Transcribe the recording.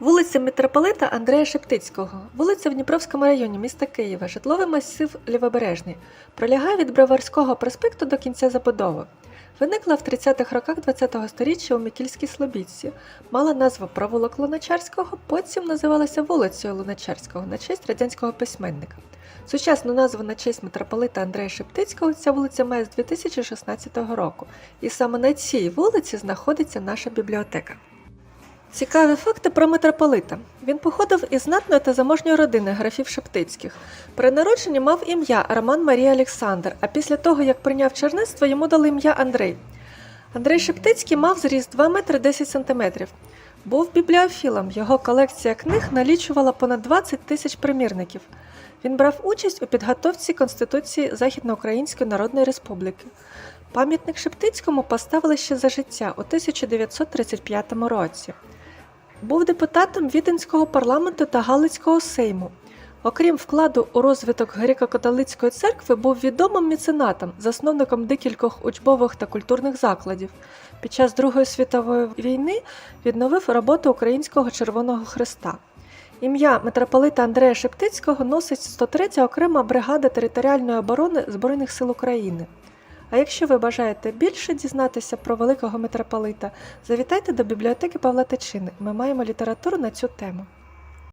Вулиця митрополита Андрея Шептицького, вулиця в Дніпровському районі міста Києва, житловий масив Лівобережний, пролягає від Броварського проспекту до кінця забудови. Виникла в 30-х роках ХХ століття у Микільській Слобідці, мала назву Провулок Луначарського, потім називалася вулицею Луначарського на честь радянського письменника. Сучасну назву на честь митрополита Андрея Шептицького ця вулиця має з 2016 року, і саме на цій вулиці знаходиться наша бібліотека. Цікаві факти про митрополита. Він походив із знатної та заможньої родини графів Шептицьких. При народженні мав ім'я Роман Марія Олександр, а після того, як прийняв чернецтво, йому дали ім'я Андрей. Андрей Шептицький мав зріст 2 метри 10 сантиметрів. Був бібліофілом. Його колекція книг налічувала понад 20 тисяч примірників. Він брав участь у підготовці Конституції Західноукраїнської Народної Республіки. Пам'ятник Шептицькому поставили ще за життя у 1935 році. Був депутатом Віденського парламенту та Галицького сейму. Окрім вкладу у розвиток греко-католицької церкви, був відомим меценатом, засновником декількох учбових та культурних закладів. Під час Другої світової війни відновив роботу Українського Червоного Хреста. Ім'я митрополита Андрея Шептицького носить 103 окрема бригада територіальної оборони Збройних сил України. А якщо ви бажаєте більше дізнатися про великого митрополита, завітайте до бібліотеки Павла Тичини. Ми маємо літературу на цю тему.